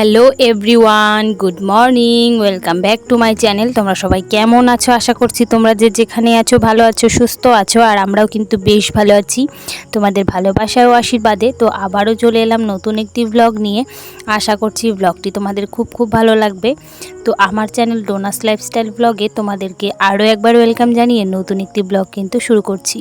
hello everyone, good morning, welcome back to my channel. তোমরা সবাই কেমন আছো? আশা করছি তোমরা যে যেখানে আছো ভালো আছো, সুস্থ আছো, আর আমরাও কিন্তু বেশ ভালো আছি। তোমাদের ভালোবাসা ও আশীর্বাদে। তো আবারও চলে এলাম নতুন একটি ব্লগ নিয়ে। আশা করছি ব্লগটি তোমাদের খুব খুব ভালো লাগবে। তো আমার চ্যানেল ডোনাস লাইফস্টাইল ব্লগে তোমাদেরকে আরও একবার ওয়েলকাম জানিয়ে নতুন একটি ব্লগ কিন্তু শুরু করছি।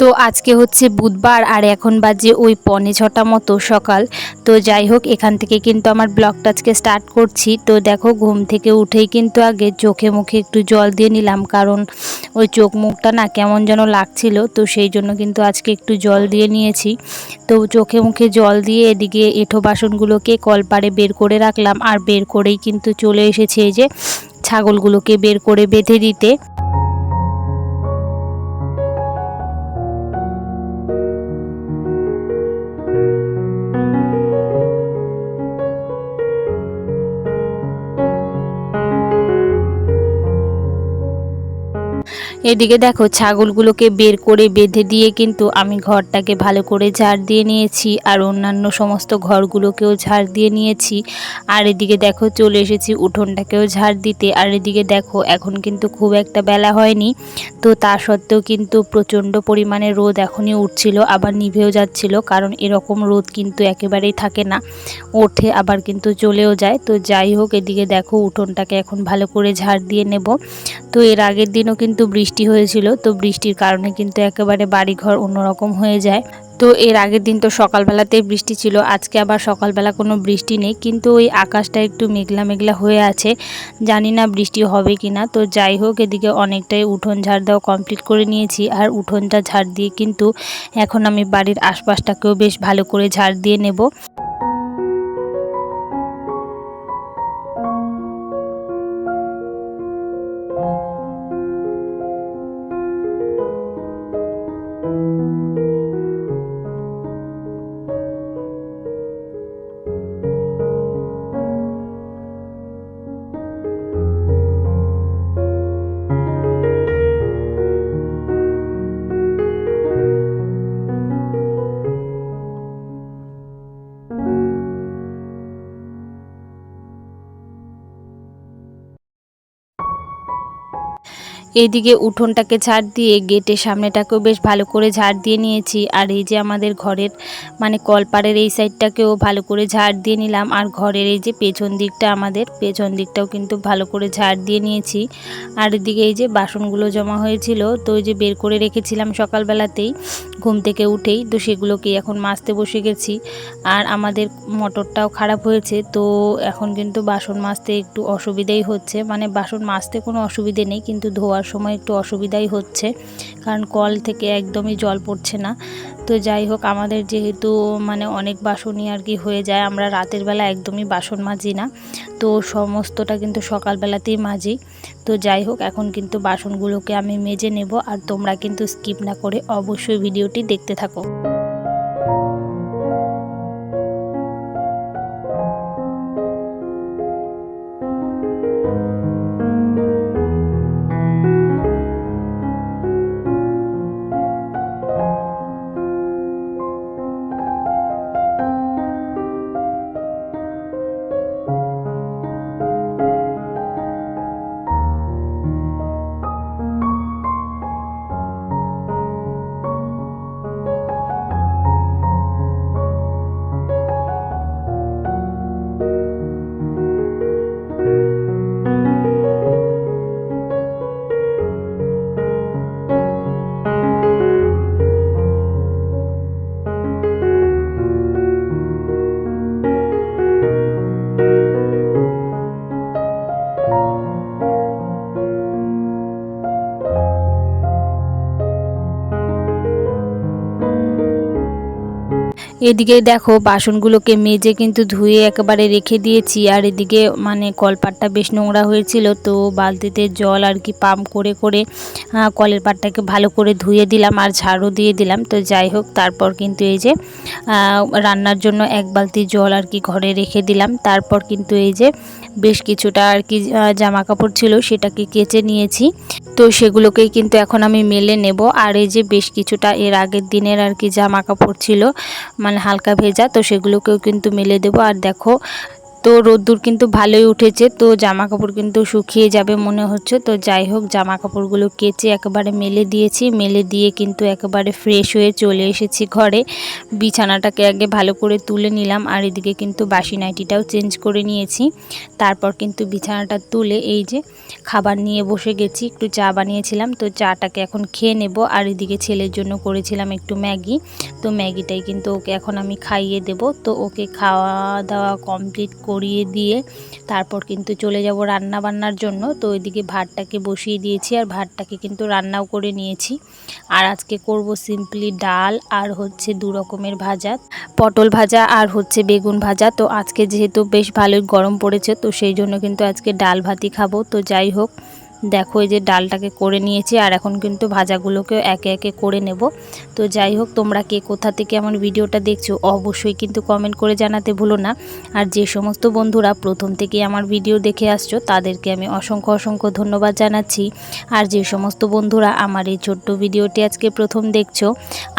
তো আজকে হচ্ছে বুধবার আর এখন বাজে ওই পনে ছটা মতো সকাল। তো যাই হোক, এখান থেকে কিন্তু আমার ব্লগটা আজকে স্টার্ট করছি। তো দেখো, ঘুম থেকে উঠেই কিন্তু আগে চোখে মুখে একটু জল দিয়ে নিলাম, কারণ ওই চোখ মুখটা না কেমন যেন লাগছিল। তো সেই জন্য কিন্তু আজকে একটু জল দিয়ে নিয়েছি। তো চোখে মুখে জল দিয়ে এদিকে এঁঠো বাসনগুলোকে কলপারে বের করে রাখলাম। আর বের করেই কিন্তু চলে এসেছে এই যে ছাগলগুলোকে বের করে বেঁধে দিতে। এদিকে দেখো ছাগলগুলোকে বের করে বেঁধে দিয়ে কিন্তু আমি ঘরটাকে ভালো করে ঝাড় দিয়ে নিয়েছি, আর অন্যান্য সমস্ত ঘরগুলোকেও ঝাড় দিয়ে নিয়েছি। আর এদিকে দেখো চলে এসেছি উঠোনটাকেও ঝাড় দিতে, আর এদিকে দেখো এখন কিন্তু খুব একটা বেলা হয়নি। তো তা সত্ত্বেও কিন্তু প্রচণ্ড পরিমাণে রোদ এখনই উঠছিল, আবার নিভেও যাচ্ছিল, কারণ এরকম রোদ কিন্তু একেবারেই থাকে না। ওঠে আবার কিন্তু চলেও যায়। তো যাই হোক, এদিকে দেখো উঠোনটাকে এখন ভালো করে ঝাড় দিয়ে নেব। তো এর আগের দিনও কিন্তু বৃষ্টি হয়েছিল, তো বৃষ্টির কারণে কিন্তু একেবারে বাড়িঘর অন্যরকম হয়ে যায়। তো এর আগের দিন তো সকালবেলাতেই বৃষ্টি ছিল, আজকে আবার সকালবেলা কোনো বৃষ্টি নেই, কিন্তু ওই আকাশটা একটু মেঘলা মেঘলা হয়ে আছে। জানি না বৃষ্টি হবে কি না তো যাই হোক, এদিকে অনেকটাই উঠোন ঝাড় দেওয়া কমপ্লিট করে নিয়েছি, আর উঠোনটা ঝাড় দিয়ে কিন্তু এখন আমি বাড়ির আশপাশটাকেও বেশ ভালো করে ঝাড় দিয়ে নেব। এইদিকে উঠোনটাকে ঝাড় দিয়ে গেটের সামনেটাকেও বেশ ভালো করে ঝাড় দিয়ে নিয়েছি। আর এই যে আমাদের ঘরের মানে কলপাড়ের এই সাইডটাকেও ভালো করে ঝাড় দিয়ে নিলাম। আর ঘরের এই যে পেছন দিকটা আমাদের, পেছন দিকটাও কিন্তু ভালো করে ঝাড় দিয়ে নিয়েছি। আর এদিকে এই যে বাসনগুলো জমা হয়েছিল, তো ওই যে বের করে রেখেছিলাম সকালবেলাতেই ঘুম থেকে উঠেই, তো সেগুলোকে এখন মাজতে বসে গেছি। আর আমাদের মোটরটাও খারাপ হয়েছে, তো এখন কিন্তু বাসন মাজতে একটু অসুবিধাই হচ্ছে। মানে বাসন মাজতে কোনো অসুবিধে নেই, কিন্তু ধোয়ার সময় একটু অসুবিধাই হচ্ছে, কারণ কল থেকে একদমই জল পড়ছে না। তো যাই হোক, আমাদের যেহেতু মানে অনেক বাসনই আর কি হয়ে যায়, আমরা রাতের বেলা একদমই বাসন মাজি না। তো সমস্তটা কিন্তু সকালবেলাতেই মাজি। তো যাই হোক, এখন কিন্তু বাসনগুলোকে আমি মেজে নেব, আর তোমরা কিন্তু স্কিপ না করে অবশ্যই ভিডিওটি দেখতে থাকো। এদিকে দেখো, বাসনগুলোকে মেজে কিন্তু ধুয়ে একেবারে রেখে দিয়েছি। আর এদিকে মানে কলপাটটা বেশ নোংরা হয়েছিল, তো বালতিতে জল আর কি পাম্প করে করে কলের পাটটাকে ভালো করে ধুয়ে দিলাম আর ঝাড়ু দিয়ে দিলাম। তো যাই হোক, তারপর কিন্তু এই যে রান্নার জন্য এক বালতি জল আর কি ঘরে রেখে দিলাম। তারপর কিন্তু এই যে, বেশ কিছুটা আর কি জামা কাপড় ছিল সেটাকে কেচে নিয়েছি। তো সেগুলোকেই কিন্তু এখন আমি মেলে নেব। আর এই যে, বেশ কিছুটা এর আগের দিনের আর কি জামা কাপড় ছিল মানে হালকা ভেজা তো সেগুলোকেও কিন্তু মেলে দেবো। আর দেখো তো রোদ্দুর কিন্তু ভালোই উঠেছে, তো জামা কাপড় কিন্তু শুকিয়ে যাবে মনে হচ্ছে। তো যাই হোক জামা কাপড়গুলো কেচে একেবারে মেলে দিয়েছি, মেলে দিয়ে কিন্তু একেবারে ফ্রেশ হয়ে চলে এসেছি ঘরে। বিছানাটাকে আগে ভালো করে তুলে নিলাম আর এদিকে কিন্তু বাসি নাইটিটাও চেঞ্জ করে নিয়েছি। তারপর কিন্তু বিছানাটা তুলে এই যে খাবার নিয়ে বসে গেছি, একটু চা বানিয়েছিলাম। তো চাটাকে এখন খেয়ে নেব আর এদিকে ছেলের জন্য করেছিলাম একটু ম্যাগি। তো ম্যাগিটাই কিন্তু ওকে এখন আমি খাইয়ে দেব। তো ওকে খাওয়া দাওয়া কমপ্লিট করিয়ে দিয়ে তারপর কিন্তু চলে যাব রান্না বান্নার জন্য। তো ওইদিকে ভাতটাকে বসিয়ে দিয়েছি আর ভাতটাকে কিন্তু রান্নাও করে নিয়েছি। আর আজকে করব সিম্পলি ডাল আর হচ্ছে দু রকমের ভাজা। পটল ভাজা আর হচ্ছে বেগুন ভাজা। তো আজকে যেহেতু বেশ ভালোই গরম পড়েছে, তো সেই জন্য কিন্তু আজকে ডাল ভাতই খাব। তো যাই হোক দেখো এই যে ডালটাকে করে নিয়েছি আর এখন কিন্তু ভাজাগুলোকেও একে একে করে নেব। তো যাই হোক, তোমরা কে কোথা থেকে আমার ভিডিওটা দেখছ অবশ্যই কিন্তু কমেন্ট করে জানাতে ভুলো না। আর যে সমস্ত বন্ধুরা প্রথম থেকে আমার ভিডিও দেখে আসছো, তাদেরকে আমি অসংখ্য অসংখ্য ধন্যবাদ জানাচ্ছি। আর যে সমস্ত বন্ধুরা আমার এই ছোট্ট ভিডিওটি আজকে প্রথম দেখছ,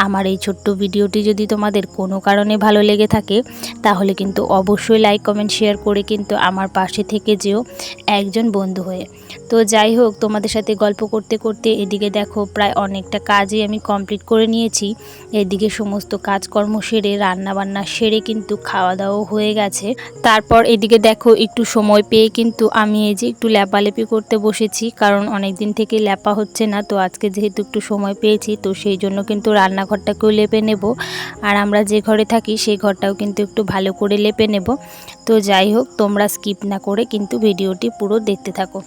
আমার এই ছোট্ট ভিডিওটি যদি তোমাদের কোনো কারণে ভালো লেগে থাকে, তাহলে কিন্তু অবশ্যই লাইক কমেন্ট শেয়ার করে কিন্তু আমার পাশে থেকে যেও একজন বন্ধু হয়ে। তো যাই হোক, তোমাদের সাথে গল্প করতে করতে এদিকে দেখো প্রায় অনেকটা কাজই আমি কমপ্লিট করে নিয়েছি। এদিকে সমস্ত কাজকর্ম সেরে রান্না বান্না সেরে কিন্তু খাওয়া দাওয়া হয়ে গেছে। তারপর এদিকে দেখো একটু সময় পেয়ে কিন্তু আমি এই যে একটু ল্যাপালেপি করতে বসেছি, কারণ অনেক দিন থেকে ল্যাপা হচ্ছে না, তো আজকে যেহেতু একটু সময় পেয়েছি, তো সেই জন্য কিন্তু রান্নাঘরটাকেও লেপে নেব। আর আমরা যে ঘরে থাকি, সেই ঘরটাও কিন্তু একটু ভালো করে লেপে নেব। তো যাই হোক, তোমরা স্কিপ না করে কিন্তু ভিডিওটি পুরো দেখতে থাকো।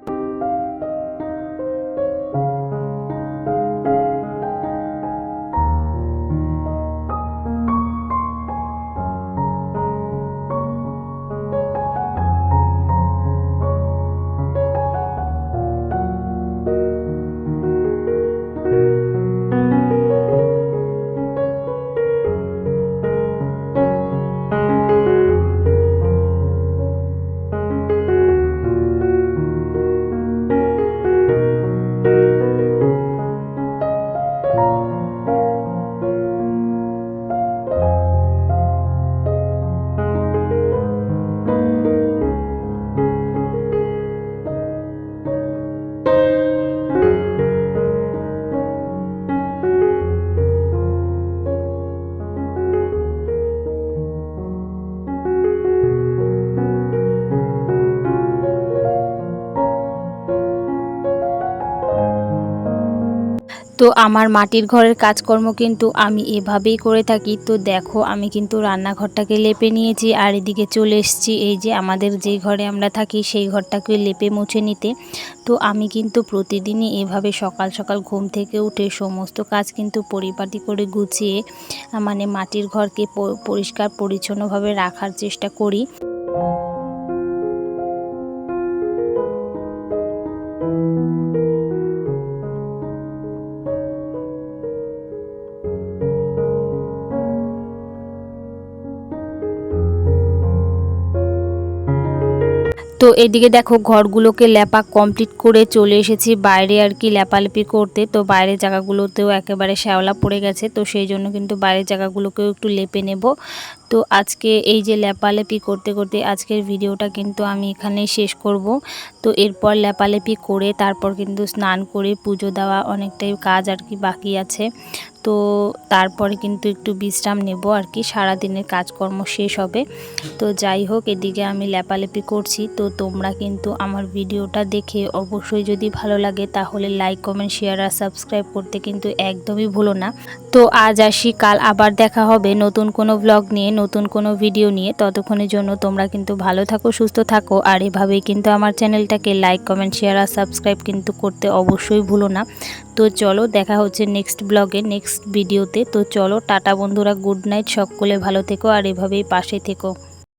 তো আমার মাটির ঘরের কাজকর্ম কিন্তু আমি এভাবেই করে থাকি। তো দেখো, আমি কিন্তু রান্নাঘরটাকে লেপে নিয়েছি আর এদিকে চলে এসেছি এই যে আমাদের যে ঘরে আমরা থাকি সেই ঘরটাকে লেপে মুছে নিতে। তো আমি কিন্তু প্রতিদিনই এভাবে সকাল সকাল ঘুম থেকে উঠে সমস্ত কাজ কিন্তু পরিপাটি করে গুছিয়ে মানে মাটির ঘরকে পরিষ্কার পরিচ্ছন্নভাবে রাখার চেষ্টা করি। তো এদিকে দেখো, ঘরগুলোকে ল্যাপা কমপ্লিট করে চলে এসেছি। বাইরে আর কি ল্যাপালেপি করতে। তো বাইরের জায়গাগুলোতেও একেবারে শ্যাওলা পড়ে গেছে। তো সেই জন্য কিন্তু বাইরের জায়গাগুলোকেও একটু লেপে নেব। তো আজকে এই যে লেপালেপি করতে করতে আজকের ভিডিওটা কিন্তু আমি এখানেই শেষ করব। তো এরপর লেপালেপি করে তারপর কিন্তু স্নান করে পুজো দেওয়া অনেকটাই কাজ আর কি বাকি আছে। তো তারপরে কিন্তু একটু বিশ্রাম নেব আর কি। সারাদিনের কাজকর্ম শেষ হবে। তো যাই হোক, এদিকে আমি লেপালেপি করছি। তো তোমরা কিন্তু আমার ভিডিওটা দেখে অবশ্যই যদি ভালো লাগে, তাহলে লাইক কমেন্ট শেয়ার আর সাবস্ক্রাইব করতে কিন্তু একদমই ভুলো না। তো আজ আসি, কাল আবার দেখা হবে নতুন কোনো ব্লগ নিয়ে, নতুন কোনো ভিডিও নিয়ে। ততক্ষণের জন্য তোমরা কিন্তু ভালো থাকো, সুস্থ থাকো। আর এভাবেই কিন্তু আমার চ্যানেলটাকে লাইক কমেন্ট শেয়ার আর সাবস্ক্রাইব কিন্তু করতে অবশ্যই ভুলো না। তো চলো, দেখা হচ্ছে নেক্সট ব্লগে নেক্সট নেক্সট ভিডিওতে তো। চলো, টাটা বন্ধুরা গুড নাইট সকলে ভালো থেকো, আর এভাবেই পাশে থেকো।